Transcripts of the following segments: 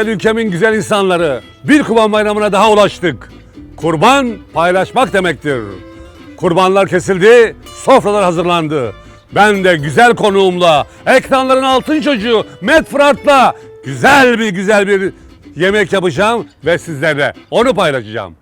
Güzel ülkemin güzel insanları. Bir kurban bayramına daha ulaştık. Kurban paylaşmak demektir. Kurbanlar kesildi, sofralar hazırlandı. Ben de güzel konuğumla, ekranların altın çocuğu Matt Fırat'la güzel bir güzel bir yemek yapacağım ve sizlerle onu paylaşacağım.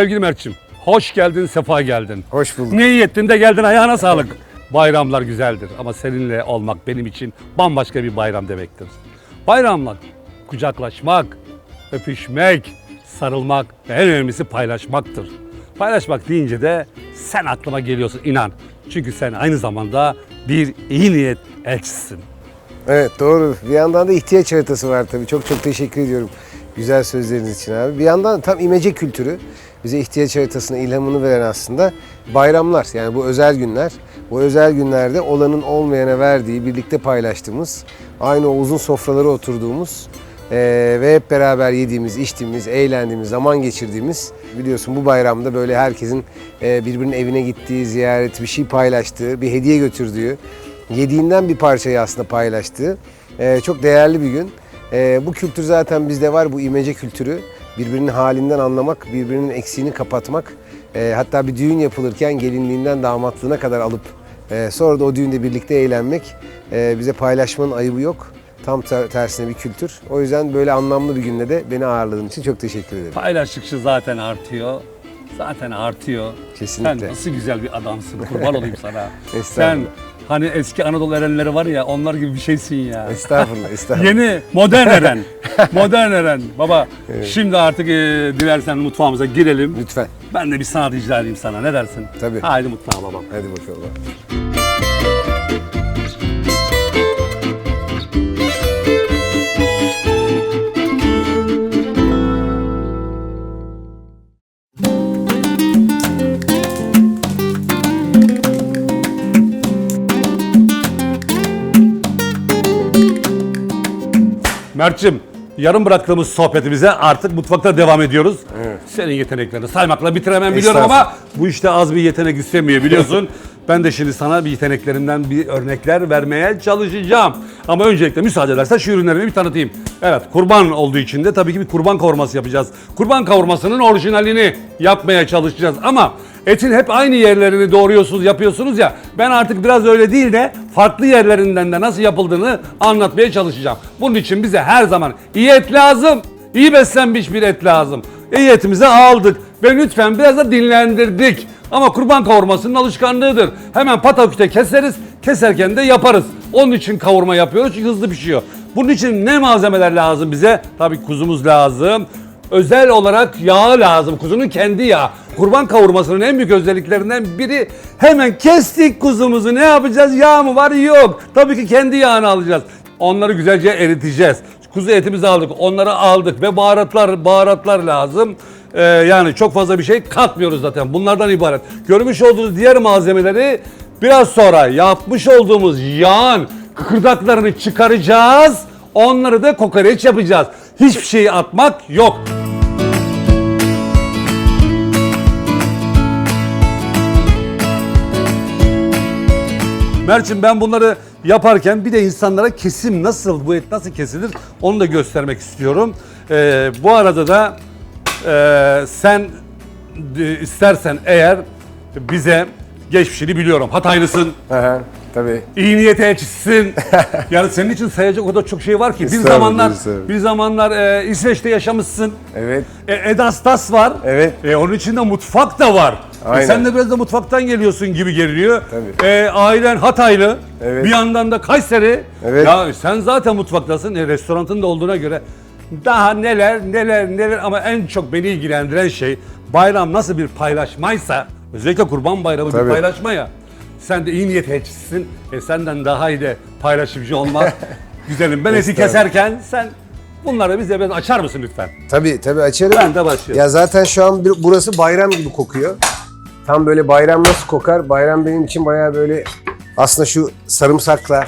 Sevgili Mert'ciğim, hoş geldin, sefa geldin. Hoş bulduk. Ne iyi ettin de geldin ayağına sağlık. Bayramlar güzeldir ama seninle olmak benim için bambaşka bir bayram demektir. Bayramlar kucaklaşmak, öpüşmek, sarılmak ve en önemlisi paylaşmaktır. Paylaşmak deyince de sen aklıma geliyorsun inan. Çünkü sen aynı zamanda bir iyi niyet elçisisin. Evet doğru. Bir yandan da ihtiyaç haritası var tabii. Çok çok teşekkür ediyorum güzel sözleriniz için abi. Bir yandan tam imece kültürü bize ihtiyaç haritasına ilhamını veren aslında bayramlar. Yani bu özel günler. Bu özel günlerde olanın olmayana verdiği, birlikte paylaştığımız, aynı o uzun sofralara oturduğumuz eee, ve hep beraber yediğimiz, içtiğimiz, eğlendiğimiz, zaman geçirdiğimiz biliyorsun bu bayramda böyle herkesin eee, birbirinin evine gittiği, ziyaret, bir şey paylaştığı, bir hediye götürdüğü, yediğinden bir parçayı aslında paylaştığı eee, çok değerli bir gün. Eee, bu kültür zaten bizde var, bu imece kültürü. Birbirinin halinden anlamak, birbirinin eksiğini kapatmak. Eee, hatta bir düğün yapılırken gelinliğinden damatlığına kadar alıp eee, sonra da o düğünde birlikte eğlenmek. eee, bize paylaşmanın ayıbı yok. Tam ter- tersine bir kültür. O yüzden böyle anlamlı bir günde de beni ağırladığın için çok teşekkür ederim. Paylaştıkça zaten artıyor. Zaten artıyor. Kesinlikle. Sen nasıl güzel bir adamsın. Kurban olayım sana. Sen. hani eski Anadolu erenleri var ya onlar gibi bir şeysin ya. Estağfurullah, estağfurullah. Yeni modern eren. modern eren. Baba şimdi artık e, dilersen mutfağımıza girelim. Lütfen. Ben de bir sanat icra edeyim sana. Ne dersin? Tabii. Haydi mutfağa babam. Hadi bakalım. Mert'cim yarım bıraktığımız sohbetimize artık mutfakta devam ediyoruz. Senin yeteneklerini saymakla bitiremem biliyorum ama bu işte az bir yetenek istemiyor biliyorsun. ben de şimdi sana bir yeteneklerimden bir örnekler vermeye çalışacağım. Ama öncelikle müsaade edersen şu ürünlerimi bir tanıtayım. Evet kurban olduğu için de tabii ki bir kurban kavurması yapacağız. Kurban kavurmasının orijinalini yapmaya çalışacağız ama etin hep aynı yerlerini doğruyorsunuz, yapıyorsunuz ya. Ben artık biraz öyle değil de farklı yerlerinden de nasıl yapıldığını anlatmaya çalışacağım. Bunun için bize her zaman iyi et lazım, iyi beslenmiş bir et lazım. İyi etimizi aldık ve lütfen biraz da dinlendirdik. Ama kurban kavurmasının alışkanlığıdır. Hemen pataküte keseriz, keserken de yaparız. Onun için kavurma yapıyoruz çünkü hızlı pişiyor. Bunun için ne malzemeler lazım bize? Tabii kuzumuz lazım. Özel olarak yağ lazım. Kuzunun kendi yağı. Kurban kavurmasının en büyük özelliklerinden biri hemen kestik kuzumuzu. Ne yapacağız? Yağ mı var? Yok. Tabii ki kendi yağını alacağız. Onları güzelce eriteceğiz. Kuzu etimizi aldık. Onları aldık ve baharatlar baharatlar lazım. Ee, yani çok fazla bir şey katmıyoruz zaten. Bunlardan ibaret. Görmüş olduğunuz diğer malzemeleri biraz sonra yapmış olduğumuz yağın kıkırdaklarını çıkaracağız. Onları da kokoreç yapacağız. Hiçbir şeyi atmak yok. Mert'ciğim ben bunları yaparken bir de insanlara kesim nasıl, bu et nasıl kesilir onu da göstermek istiyorum. Ee, bu arada da e, sen e, istersen eğer bize geçmişini biliyorum. Hataylısın, Aha, tabii. iyi niyet elçisisin. yani senin için sayacak o kadar çok şey var ki. Bir zamanlar bir zamanlar e, İsveç'te yaşamışsın. Evet. E, Edastas var. Evet. E, onun içinde mutfak da var. E, Aynen. sen de biraz da mutfaktan geliyorsun gibi geliyor. Tabii. E, ailen Hataylı. Evet. Bir yandan da Kayseri. Evet. Ya sen zaten mutfaktasın. E, restoranın da olduğuna göre daha neler neler neler ama en çok beni ilgilendiren şey bayram nasıl bir paylaşmaysa özellikle kurban bayramı bir Tabii. paylaşma ya. Sen de iyi niyet elçisisin. E, senden daha iyi de paylaşımcı olmak güzelim. Ben eti keserken sen bunları bize biraz açar mısın lütfen? Tabii tabii açarım. Ben de başlıyorum. Ya zaten şu an bir- burası bayram gibi kokuyor. Tam böyle bayram nasıl kokar? Bayram benim için bayağı böyle aslında şu sarımsakla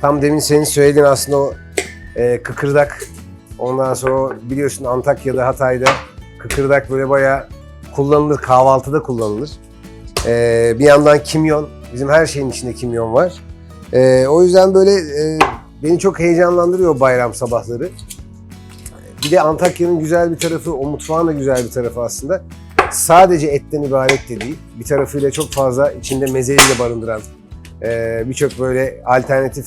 tam demin senin söylediğin aslında o e, kıkırdak Ondan sonra biliyorsun Antakya'da, Hatay'da kıkırdak böyle bayağı kullanılır. Kahvaltıda kullanılır. Ee, bir yandan kimyon. Bizim her şeyin içinde kimyon var. Ee, o yüzden böyle e, beni çok heyecanlandırıyor bayram sabahları. Bir de Antakya'nın güzel bir tarafı, o mutfağın da güzel bir tarafı aslında. Sadece etten ibaret de değil. Bir tarafıyla çok fazla içinde mezeyi de barındıran, e, birçok böyle alternatif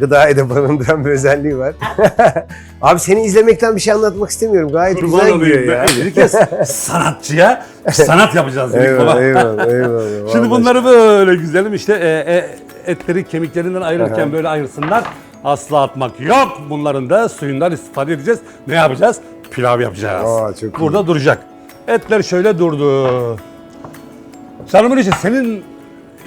gıdayı da barındıran bir özelliği var. Abi seni izlemekten bir şey anlatmak istemiyorum. Gayet Kurban güzel gidiyor ya. Ben ilk kez sanatçıya sanat yapacağız dedik Eyvallah, baba. eyvallah, eyvallah. Şimdi bunları böyle güzelim işte e, e, etleri kemiklerinden ayırırken Aha. böyle ayırsınlar. Asla atmak yok. Bunların da suyundan istifade edeceğiz. Ne yapacağız? Pilav yapacağız. Aa, çok iyi. Burada duracak. Etler şöyle durdu. Canımın içi senin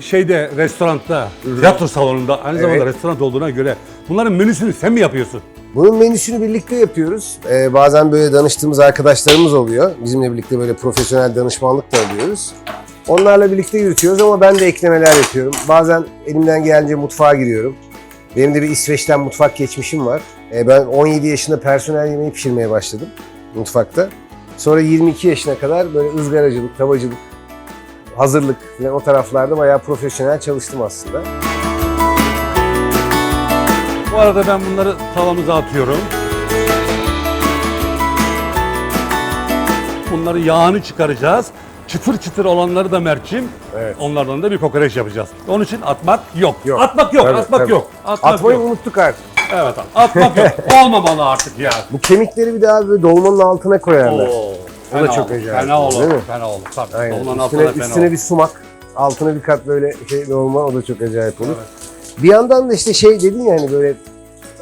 şeyde restoranda, tiyatro salonunda aynı zamanda Evet. restoran olduğuna göre bunların menüsünü sen mi yapıyorsun? Bunun menüsünü birlikte yapıyoruz. Ee, bazen böyle danıştığımız arkadaşlarımız oluyor. Bizimle birlikte böyle profesyonel danışmanlık da alıyoruz. Onlarla birlikte yürütüyoruz ama ben de eklemeler yapıyorum. Bazen elimden gelince mutfağa giriyorum. Benim de bir İsveç'ten mutfak geçmişim var. Ee, ben 17 yaşında personel yemeği pişirmeye başladım mutfakta. Sonra 22 yaşına kadar böyle ızgaracılık, tavacılık, hazırlık falan o taraflarda bayağı profesyonel çalıştım aslında. Bu arada ben bunları tavamıza atıyorum. Bunları yağını çıkaracağız. Çıtır çıtır olanları da Mert'ciğim. Evet. Onlardan da bir kokoreç yapacağız. Onun için atmak yok. Yok. Atmak yok, Tabii, atmak tabii. yok. Atmak Atmayı yok. unuttuk artık. Evet, atmak yok. Olmamalı artık ya. Bu kemikleri bir daha böyle dolmanın altına koyarlar. Oo, O da çok olur, acayip, Fena olur, değil mi? fena olur. Tabii. Aynen. Dolmanın Üstüne, altına fena üstüne olur. bir sumak, altına bir kat böyle şey dolma o da çok acayip olur. Bir yandan da işte şey dedin ya hani böyle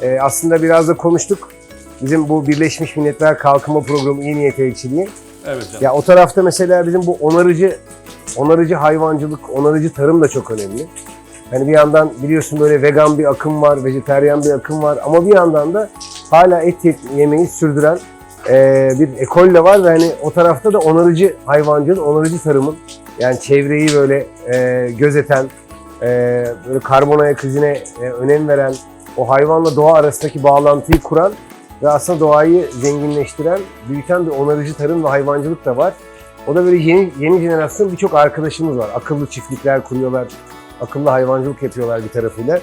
e, aslında biraz da konuştuk. Bizim bu Birleşmiş Milletler Kalkınma Programı İyi Niyet Elçiliği. Evet canım. Ya o tarafta mesela bizim bu onarıcı onarıcı hayvancılık, onarıcı tarım da çok önemli. Hani bir yandan biliyorsun böyle vegan bir akım var, vejeteryan bir akım var ama bir yandan da hala et ye- yemeyi sürdüren eee, bir ekol de var ve hani o tarafta da onarıcı hayvancılık, onarıcı tarımın yani çevreyi böyle eee, gözeten, eee, böyle karbon ayak izine e, önem veren, o hayvanla doğa arasındaki bağlantıyı kuran ve aslında doğayı zenginleştiren, büyüten bir onarıcı tarım ve hayvancılık da var. O da böyle yeni yeni jenerasyon birçok arkadaşımız var. Akıllı çiftlikler kuruyorlar, akıllı hayvancılık yapıyorlar bir tarafıyla.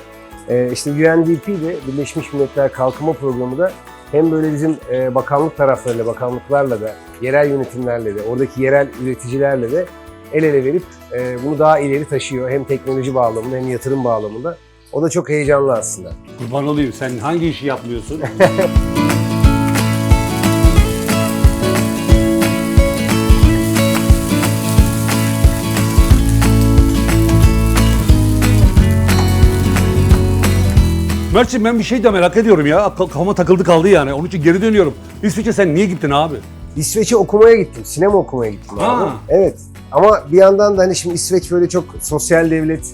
Ee, işte UNDP de Birleşmiş Milletler Kalkınma Programı da hem böyle bizim e, bakanlık taraflarıyla, bakanlıklarla da, yerel yönetimlerle de, oradaki yerel üreticilerle de el ele verip e, bunu daha ileri taşıyor. Hem teknoloji bağlamında hem yatırım bağlamında. O da çok heyecanlı aslında. Kurban olayım. Sen hangi işi yapmıyorsun? Mert'ciğim ben bir şey de merak ediyorum ya. Ka- Kafama takıldı kaldı yani. Onun için geri dönüyorum. İsviçre sen niye gittin abi? İsveç'e okumaya gittim. Sinema okumaya gittim Ha. abi. Evet. Ama bir yandan da hani şimdi İsveç böyle çok sosyal devlet.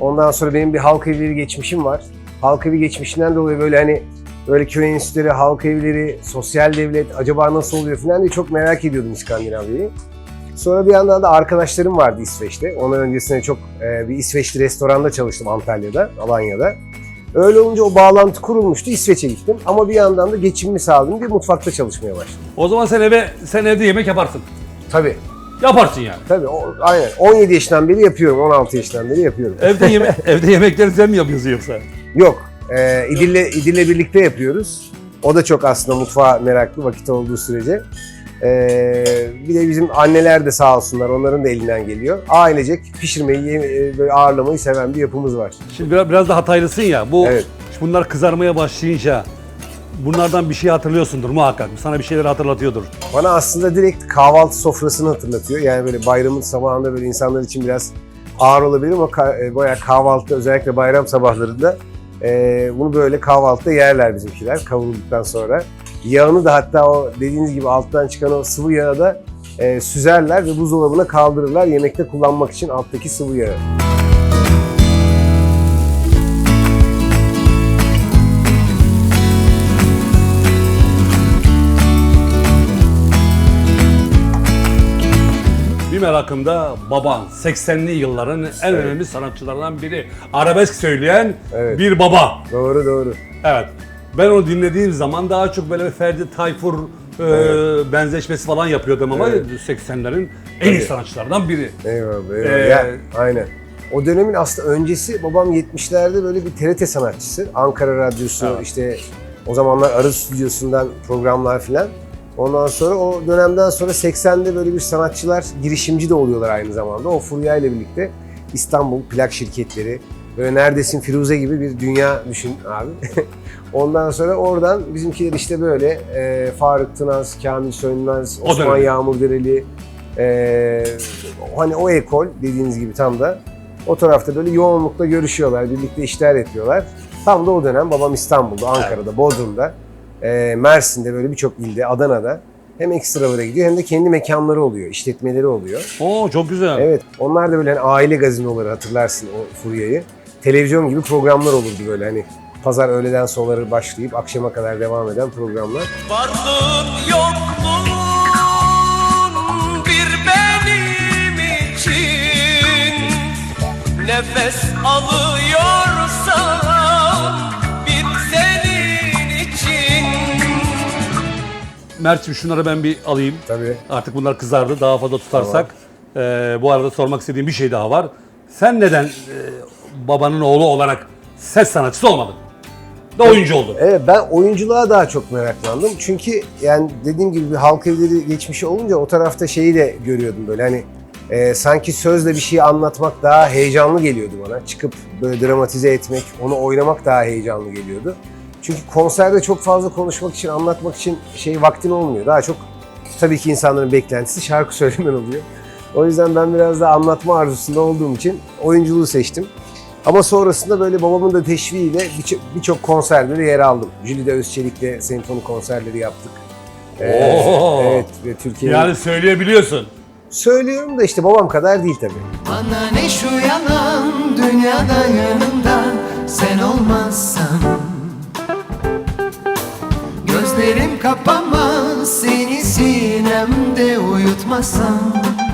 Ondan sonra benim bir halk evleri geçmişim var. Halk evi geçmişinden dolayı böyle hani böyle köy enstitüleri, halk evleri, sosyal devlet acaba nasıl oluyor falan diye çok merak ediyordum İskandinavya'yı. Sonra bir yandan da arkadaşlarım vardı İsveç'te. Ondan öncesinde çok e, bir İsveçli restoranda çalıştım Antalya'da, Alanya'da. Öyle olunca o bağlantı kurulmuştu. İsveç'e gittim. Ama bir yandan da geçimimi sağladığım bir mutfakta çalışmaya başladım. O zaman sen eve sen evde yemek yaparsın. Tabii. Yaparsın yani. Tabii o, aynen. 17 yaşından beri yapıyorum, 16 yaşından beri yapıyorum. Evde yeme evde yemekleri sen mi yapıyorsun yoksa? Yok, e, İdil'le, İdil'le birlikte yapıyoruz. O da çok aslında mutfağa meraklı vakit olduğu sürece. E, bir de bizim anneler de sağ olsunlar, onların da elinden geliyor. Ailecek pişirmeyi, e, böyle ağırlamayı seven bir yapımız var. Şimdi biraz, biraz da hataylısın ya. Bu Evet. bunlar kızarmaya başlayınca bunlardan bir şey hatırlıyorsundur muhakkak. Sana bir şeyler hatırlatıyordur. Bana aslında direkt kahvaltı sofrasını hatırlatıyor. Yani böyle bayramın sabahında böyle insanlar için biraz ağır olabilir ama e, bayağı kahvaltıda özellikle bayram sabahlarında e, bunu böyle kahvaltıda yerler bizimkiler kavrulduktan sonra. Yağını da hatta o dediğiniz gibi alttan çıkan o sıvı yağı da e, süzerler ve buzdolabına kaldırırlar yemekte kullanmak için alttaki sıvı yağı. Bir merakımda baban 80'li yılların en önemli sanatçılarından biri. Arabesk söyleyen Evet. bir baba. Doğru doğru. Evet. Ben onu dinlediğim zaman daha çok böyle Ferdi Tayfur e, benzeşmesi falan yapıyordum ama Evet. 80'lerin en iyi sanatçılardan biri. Eyvallah, eyvallah. Ee, Ya, aynen. O dönemin aslında öncesi babam 70'lerde böyle bir TRT sanatçısı. Ankara Radyosu Evet. işte o zamanlar Arı Stüdyosu'ndan programlar filan. Ondan sonra o dönemden sonra 80'de böyle bir sanatçılar girişimci de oluyorlar aynı zamanda. O Furya ile birlikte İstanbul plak şirketleri böyle neredesin Firuze gibi bir dünya düşün abi. Ondan sonra oradan bizimkiler işte böyle e, Faruk Tınaz, Kamil Sönmez, Osman. Yağmurdereli, e, hani o ekol dediğiniz gibi tam da o tarafta böyle yoğunlukla görüşüyorlar, birlikte işler yapıyorlar. Tam da o dönem babam İstanbul'da, Ankara'da, Bodrum'da, e, Mersin'de böyle birçok ilde, Adana'da hem ekstralara gidiyor hem de kendi mekanları oluyor, işletmeleri oluyor. Oo çok güzel. Evet, onlar da böyle hani aile gazinoları hatırlarsın o furyayı. Televizyon gibi programlar olurdu böyle hani pazar öğleden sonları başlayıp akşama kadar devam eden programlar. Varlığın yokluğun bir benim için Nefes alıyorsam bir senin için Mert'ciğim şunları ben bir alayım. Tabii. Artık bunlar kızardı. Daha fazla tutarsak. e, bu arada sormak istediğim bir şey daha var. Sen neden e, babanın oğlu olarak ses sanatçısı olmadın? Da oyuncu oldun. Evet ben oyunculuğa daha çok meraklandım. Çünkü yani dediğim gibi bir halk evleri geçmişi olunca o tarafta şeyi de görüyordum böyle hani e, sanki sözle bir şey anlatmak daha heyecanlı geliyordu bana. Çıkıp böyle dramatize etmek, onu oynamak daha heyecanlı geliyordu. Çünkü konserde çok fazla konuşmak için, anlatmak için şey vaktin olmuyor. Daha çok tabii ki insanların beklentisi şarkı söylemen oluyor. O yüzden ben biraz da anlatma arzusunda olduğum için oyunculuğu seçtim. Ama sonrasında böyle babamın da teşviğiyle birçok birçok konserde de yer aldım. Jülide Özçelik'le senfoni konserleri yaptık. Ee, Oo. evet ve Türkiye'nin... Yani söyleyebiliyorsun. Söylüyorum da işte babam kadar değil tabii. Bana ne şu yalan dünyada yanımda sen olmazsan Gözlerim kapamaz seni sinemde uyutmasam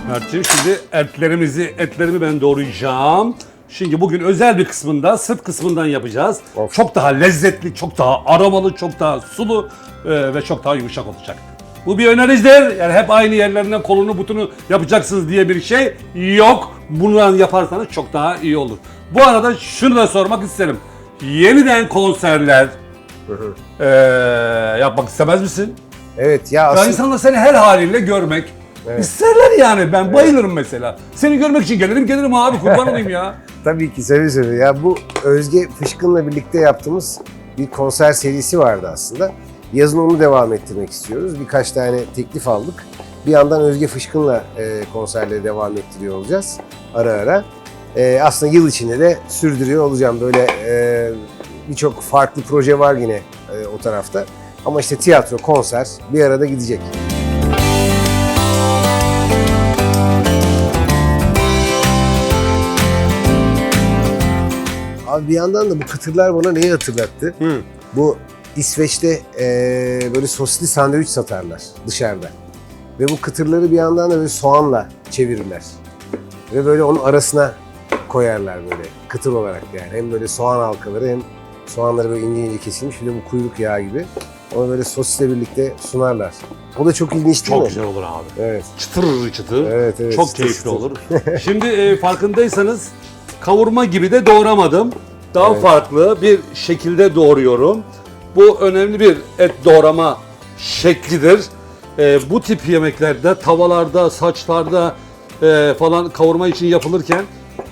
Mert'ciğim şimdi etlerimizi, etlerimi ben doğrayacağım. Şimdi bugün özel bir kısmında, sırt kısmından yapacağız. Of. Çok daha lezzetli, çok daha aromalı, çok daha sulu e, ve çok daha yumuşak olacak. Bu bir öneridir. Yani hep aynı yerlerinden kolunu butunu yapacaksınız diye bir şey yok. Bundan yaparsanız çok daha iyi olur. Bu arada şunu da sormak isterim. Yeniden konserler e, yapmak istemez misin? Evet ya aslında insanlar seni her haliyle görmek isterler yani. Ben bayılırım mesela. Seni görmek için gelirim gelirim abi kurban olayım ya. tabii ki seve seve. Ya bu Özge Fışkın'la birlikte yaptığımız bir konser serisi vardı aslında. Yazın onu devam ettirmek istiyoruz. Birkaç tane teklif aldık. Bir yandan Özge Fışkın'la e, konserleri devam ettiriyor olacağız ara ara. E, aslında yıl içinde de sürdürüyor olacağım. Böyle e, birçok farklı proje var yine e, o tarafta. Ama işte tiyatro, konser bir arada gidecek. Abi bir yandan da bu kıtırlar bana neyi hatırlattı? Bu İsveç'te eee, böyle sosisli sandviç satarlar dışarıda. Ve bu kıtırları bir yandan da böyle soğanla çevirirler. Ve böyle onun arasına koyarlar böyle kıtır olarak yani. Hem böyle soğan halkaları hem soğanları böyle ince ince kesilmiş bir de bu kuyruk yağı gibi. Onu böyle sosisle birlikte sunarlar. O da çok ilginç değil Çok mi? güzel olur abi. Evet. Çıtır çıtır. Evet, evet, Çok çıtır keyifli çıtır. olur. Şimdi e, farkındaysanız kavurma gibi de doğramadım. Daha Evet. farklı bir şekilde doğruyorum. Bu önemli bir et doğrama şeklidir. E, bu tip yemeklerde tavallarda, saçlarda e, falan kavurma için yapılırken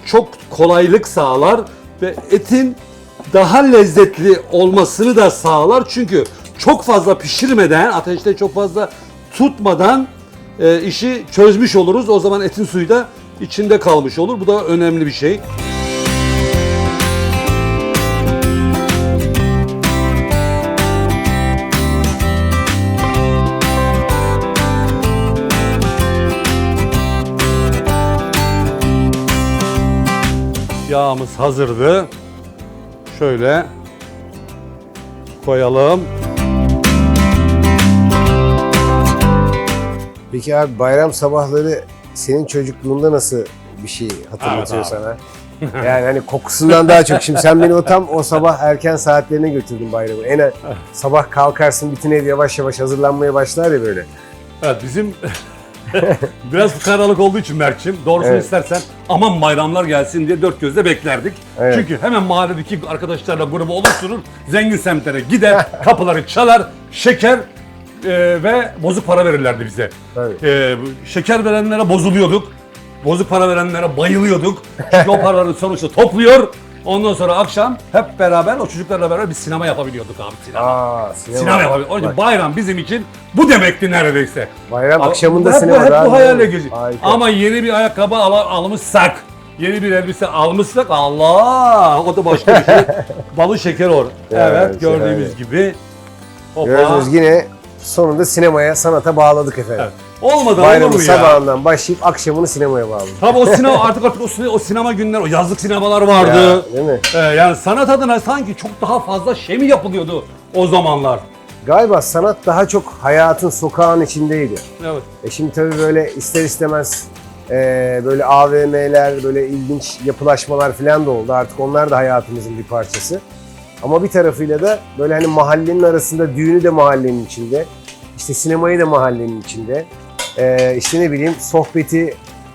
çok kolaylık sağlar ve etin daha lezzetli olmasını da sağlar. Çünkü çok fazla pişirmeden, ateşte çok fazla tutmadan e, işi çözmüş oluruz. O zaman etin suyu da içinde kalmış olur. Bu da önemli bir şey. Yağımız hazırdı. Şöyle koyalım. Peki abi bayram sabahları senin çocukluğunda nasıl bir şey hatırlatıyor Evet abi. sana? Yani hani kokusundan daha çok. Şimdi sen beni o tam o sabah erken saatlerine götürdün bayramı. En sabah kalkarsın bütün ev yavaş yavaş hazırlanmaya başlar ya böyle. Evet bizim biraz fukaralık olduğu için Mert'ciğim doğrusunu Evet. istersen aman bayramlar gelsin diye dört gözle beklerdik. Evet. Çünkü hemen mahalledeki arkadaşlarla grubu oluşturur, zengin semtlere gider, kapıları çalar, şeker e, ve bozuk para verirlerdi bize. Tabii. E, şeker verenlere bozuluyorduk, bozuk para verenlere bayılıyorduk. Çünkü o paraları sonuçta topluyor. Ondan sonra akşam hep beraber o çocuklarla beraber bir sinema yapabiliyorduk abi sinema. Aa, sinema. Sinema yapabiliyorduk. Onun için bayram bizim için bu demekti neredeyse. Bayram akşamında hep, sinema. Hep bu hayalle geziyor. Ama yeni bir ayakkabı al almışsak, yeni bir elbise almışsak Allah o da başka bir şey. Balı şeker or. Evet, Evet, gördüğümüz evet. gibi. Hoppa. Gördünüz yine sonunda sinemaya, sanata bağladık efendim. Evet. Olur Bayramın mu ya? sabahından başlayıp akşamını sinemaya bağladık. Tabii o sinema artık artık o, sine- o sinema günler, o yazlık sinemalar vardı. Ya, değil mi? Ee, yani sanat adına sanki çok daha fazla şey mi yapılıyordu o zamanlar? Galiba sanat daha çok hayatın sokağın içindeydi. Evet. E şimdi tabii böyle ister istemez e, böyle AVM'ler, böyle ilginç yapılaşmalar falan da oldu. Artık onlar da hayatımızın bir parçası. Ama bir tarafıyla da böyle hani mahallenin arasında düğünü de mahallenin içinde, işte sinemayı da mahallenin içinde, e, işte ne bileyim sohbeti,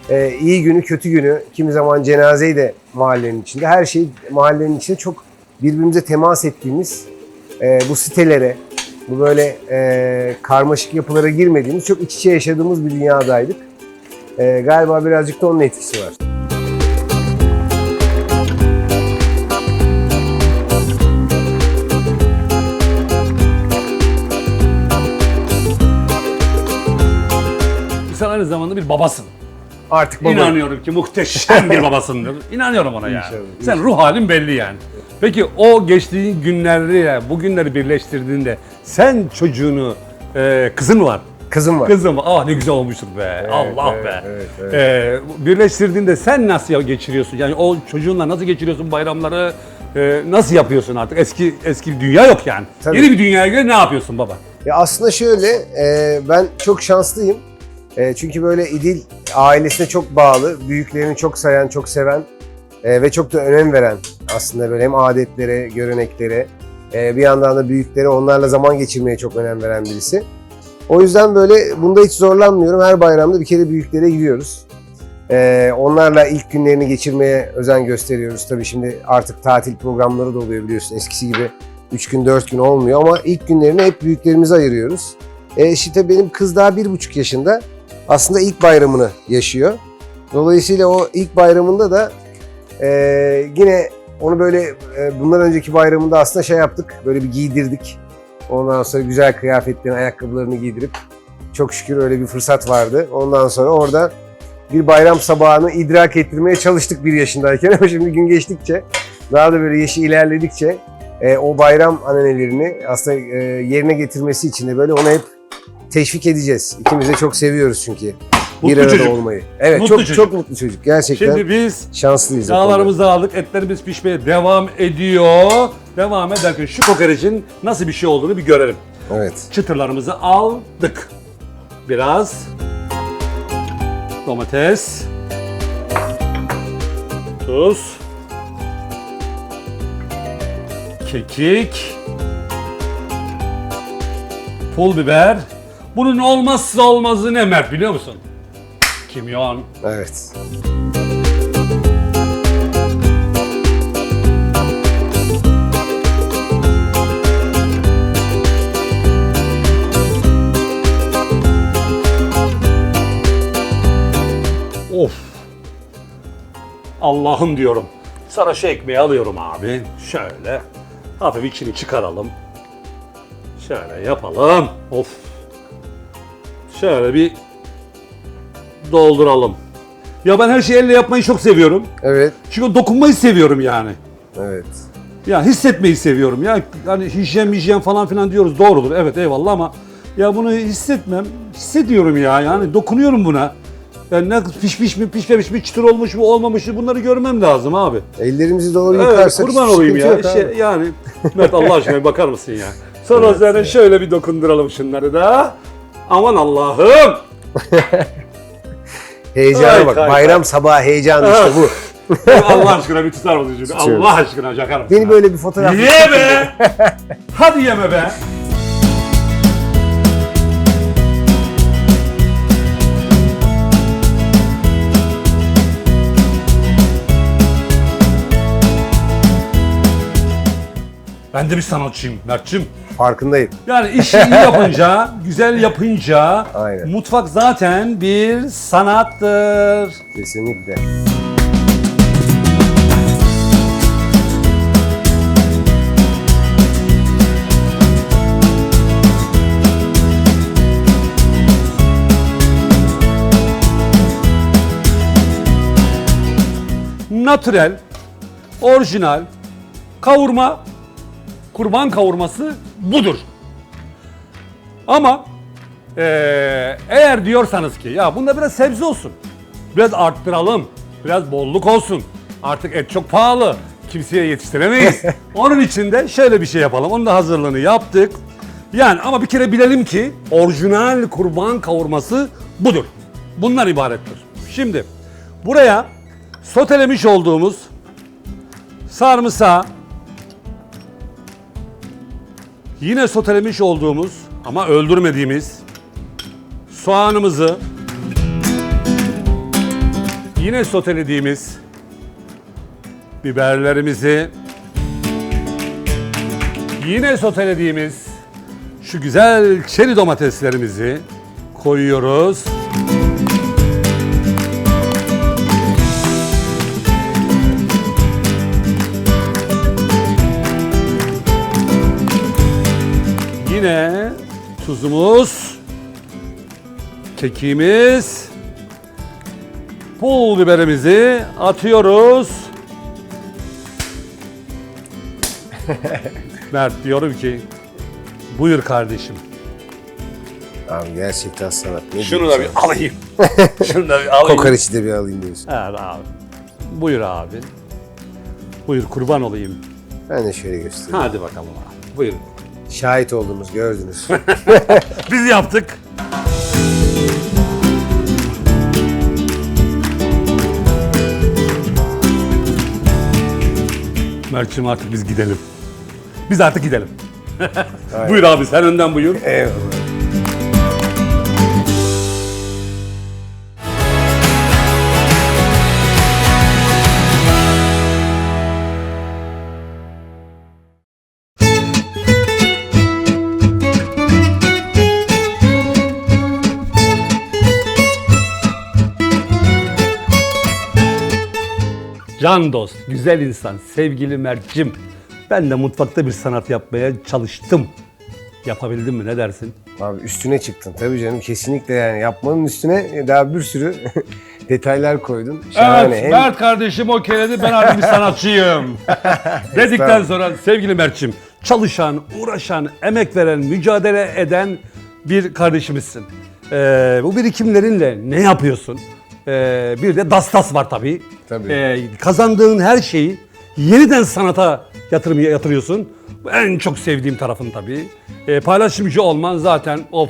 e, iyi günü kötü günü, kimi zaman cenazeyi de mahallenin içinde. Her şey mahallenin içinde çok birbirimize temas ettiğimiz e, bu sitelere, bu böyle e, karmaşık yapılara girmediğimiz, çok iç içe yaşadığımız bir dünyadaydık. E, galiba birazcık da onun etkisi var. Aynı zamanda bir babasın. Artık baba. İnanıyorum ki muhteşem bir babasındır. İnanıyorum ona ya. İnşallah, Sen ruh halin belli yani. Peki o geçtiğin günleri, ya, bugünleri birleştirdiğinde sen çocuğunu, e, kızın var. Kızım var. Kızım, ah ne güzel olmuştur be. Allah evet, be. evet, evet. E, birleştirdiğinde sen nasıl geçiriyorsun? Yani o çocuğunla nasıl geçiriyorsun bayramları? E, nasıl yapıyorsun artık? Eski eski bir dünya yok yani. Tabii. Yeni bir dünyaya göre ne yapıyorsun baba? Ya aslında şöyle, e, ben çok şanslıyım. E, çünkü böyle İdil ailesine çok bağlı, büyüklerini çok sayan, çok seven e, ve çok da önem veren aslında böyle hem adetlere, göreneklere, e, bir yandan da büyüklere onlarla zaman geçirmeye çok önem veren birisi. O yüzden böyle bunda hiç zorlanmıyorum. Her bayramda bir kere büyüklere gidiyoruz. Onlarla ilk günlerini geçirmeye özen gösteriyoruz. Tabii şimdi artık tatil programları da oluyor biliyorsun. Eskisi gibi 3 gün 4 gün olmuyor ama ilk günlerini hep büyüklerimize ayırıyoruz. E işte benim kız daha bir buçuk yaşında aslında ilk bayramını yaşıyor. Dolayısıyla o ilk bayramında da e, yine onu böyle e, bundan önceki bayramında aslında şey yaptık. Böyle bir giydirdik. Ondan sonra güzel kıyafetlerini, ayakkabılarını giydirip çok şükür öyle bir fırsat vardı. Ondan sonra orada bir bayram sabahını idrak ettirmeye çalıştık bir yaşındayken ama şimdi gün geçtikçe daha da böyle yaşı ilerledikçe e, o bayram ananelerini aslında e, yerine getirmesi için de böyle onu hep teşvik edeceğiz. İkimiz de çok seviyoruz çünkü. bir Mutlu arada çocuk. olmayı. Evet Mutlu çok çocuk. çok mutlu çocuk gerçekten. Şimdi biz şanslıyız. Yağlarımızı aldık, etlerimiz pişmeye devam ediyor. Devam ederken şu kokoreçin nasıl bir şey olduğunu bir görelim. Evet. Çıtırlarımızı aldık. Biraz domates, tuz, kekik, pul biber. Bunun olmazsa olmazı ne Mert biliyor musun? Kimyon. Evet. Of. Allah'ım diyorum. Sana şu ekmeği alıyorum abi. Şöyle. Hafif içini çıkaralım. Şöyle yapalım. Of. Şöyle bir dolduralım. Ya ben her şeyi elle yapmayı çok seviyorum. Evet. Çünkü dokunmayı seviyorum yani. Evet. Ya hissetmeyi seviyorum. Ya hani hijyen hijyen falan filan diyoruz doğrudur. Evet eyvallah ama ya bunu hissetmem. Hissediyorum ya. Yani dokunuyorum buna. Yani ne pişmiş mi pişmemiş mi çıtır olmuş mu olmamış mı bunları görmem lazım abi. Ellerimizi doğru Evet, yıkarsak kurban olayım ya. yok Şey, yani Mert Allah aşkına bakar mısın ya? Sonra üzerine şöyle bir dokunduralım şunları da. Aman Allah'ım. Heyecana Ay, bak. ay, Bayram sabahı heyecanı işte bu. Allah aşkına bir tutar mısın şimdi? Allah aşkına çakar mısın? Beni böyle bir fotoğraf... Ye be! Hadi yeme be! Ben de bir sanatçıyım Mert'cim. Farkındayım. Yani işi iyi yapınca, güzel yapınca Aynen. mutfak zaten bir sanattır. Kesinlikle. Natürel, orijinal, kavurma, kurban kavurması budur. Ama eee, eğer diyorsanız ki ya bunda biraz sebze olsun, biraz arttıralım, biraz bolluk olsun. Artık et çok pahalı, kimseye yetiştiremeyiz. Onun için de şöyle bir şey yapalım. Onun da hazırlığını yaptık. Yani ama bir kere bilelim ki orijinal kurban kavurması budur. Bunlar ibarettir. Şimdi buraya sotelemiş olduğumuz sarımsağı yine sotelemiş olduğumuz ama öldürmediğimiz soğanımızı yine sotelediğimiz biberlerimizi yine sotelediğimiz şu güzel çeri domateslerimizi koyuyoruz. Tuzumuz, kekiğimiz, pul biberimizi atıyoruz. Mert diyorum ki buyur kardeşim. Abi gerçekten sanat. Ne Şunu da bir alayım. Şunu da bir alayım. Kokoreçi de bir alayım diyorsun. Evet abi. Buyur abi. Buyur kurban olayım. Ben de şöyle göstereyim. Hadi bakalım abi. Buyur. Şahit oldunuz, gördünüz. Biz yaptık. Mert'cim artık biz gidelim. Biz artık gidelim. buyur abi sen önden buyur. Eyvallah. Can dost, güzel insan, sevgili Mert'cim. Ben de mutfakta bir sanat yapmaya çalıştım. Yapabildim mi ne dersin? Abi üstüne çıktın. Tabii canım kesinlikle yani yapmanın üstüne daha bir sürü detaylar koydun. Şahane. Evet, Hem- Mert kardeşim okeyledi, ben artık bir sanatçıyım. Dedikten sonra sevgili Mert'cim, çalışan, uğraşan, emek veren, mücadele eden bir kardeşimizsin. Ee, bu birikimlerinle ne yapıyorsun? Ee, bir de dastas var tabii. Tabii. Ee, kazandığın her şeyi yeniden sanata yatırım yatırıyorsun. Bu en çok sevdiğim tarafın tabii. Ee, paylaşımcı olman zaten of.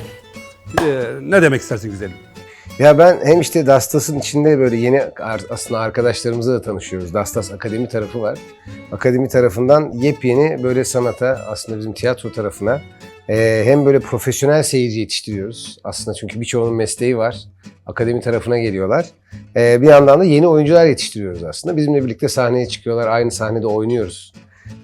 Ee, ne demek istersin güzelim? Ya ben hem işte Dastas'ın içinde böyle yeni ar- aslında arkadaşlarımızla da tanışıyoruz. Dastas Akademi tarafı var. Akademi tarafından yepyeni böyle sanata aslında bizim tiyatro tarafına e, hem böyle profesyonel seyirci yetiştiriyoruz. Aslında çünkü birçoğunun mesleği var. Akademi tarafına geliyorlar. E, bir yandan da yeni oyuncular yetiştiriyoruz aslında. Bizimle birlikte sahneye çıkıyorlar. Aynı sahnede oynuyoruz.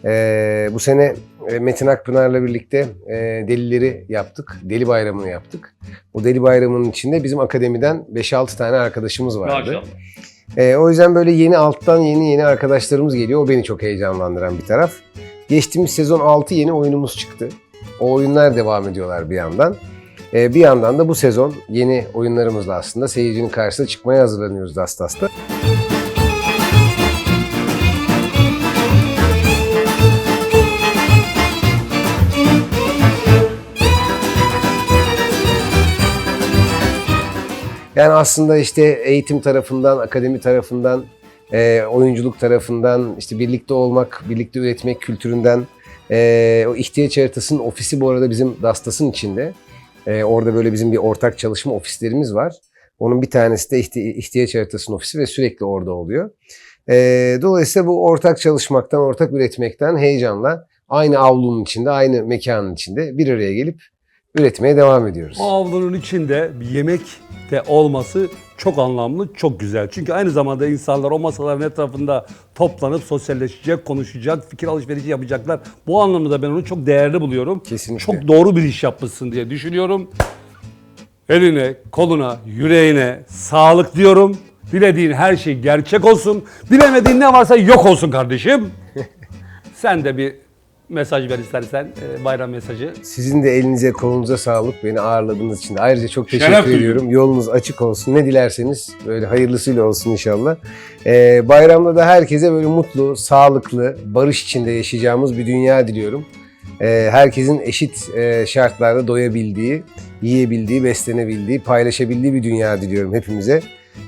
E, bu sene e, Metin Akpınar'la birlikte e, Delileri yaptık. Deli Bayramı'nı yaptık. O Deli Bayramı'nın içinde bizim akademiden 5-6 tane arkadaşımız vardı. E, o yüzden böyle yeni alttan yeni yeni arkadaşlarımız geliyor. O beni çok heyecanlandıran bir taraf. Geçtiğimiz sezon 6 yeni oyunumuz çıktı. O oyunlar devam ediyorlar bir yandan. E, bir yandan da bu sezon yeni oyunlarımızla aslında seyircinin karşısına çıkmaya hazırlanıyoruz Dastas'ta. Yani aslında işte eğitim tarafından, akademi tarafından, e, oyunculuk tarafından, işte birlikte olmak, birlikte üretmek kültüründen, e, o ihtiyaç haritasının ofisi bu arada bizim Dastas'ın içinde. E, orada böyle bizim bir ortak çalışma ofislerimiz var. Onun bir tanesi de ihti- ihtiyaç haritasının ofisi ve sürekli orada oluyor. Ee, dolayısıyla bu ortak çalışmaktan, ortak üretmekten heyecanla aynı avlunun içinde, aynı mekanın içinde bir araya gelip üretmeye devam ediyoruz. O avlunun içinde bir yemek de olması çok anlamlı, çok güzel. Çünkü aynı zamanda insanlar o masaların etrafında toplanıp sosyalleşecek, konuşacak, fikir alışverişi yapacaklar. Bu anlamda ben onu çok değerli buluyorum. Kesinlikle. Çok doğru bir iş yapmışsın diye düşünüyorum. Eline, koluna, yüreğine sağlık diyorum. Dilediğin her şey gerçek olsun. Dilemediğin ne varsa yok olsun kardeşim. Sen de bir mesaj ver istersen, e, bayram mesajı. Sizin de elinize kolunuza sağlık beni ağırladığınız için ayrıca çok teşekkür Şeref ediyorum. duyuyorum. Yolunuz açık olsun. Ne dilerseniz böyle hayırlısıyla olsun inşallah. Ee, bayramda da herkese böyle mutlu, sağlıklı, barış içinde yaşayacağımız bir dünya diliyorum. Ee, herkesin eşit e, şartlarda doyabildiği, yiyebildiği, beslenebildiği, paylaşabildiği bir dünya diliyorum hepimize.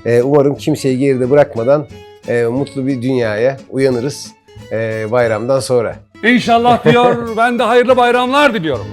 Ee, umarım kimseyi geride bırakmadan e, mutlu bir dünyaya uyanırız e, bayramdan sonra. İnşallah diyor. ben de hayırlı bayramlar diliyorum.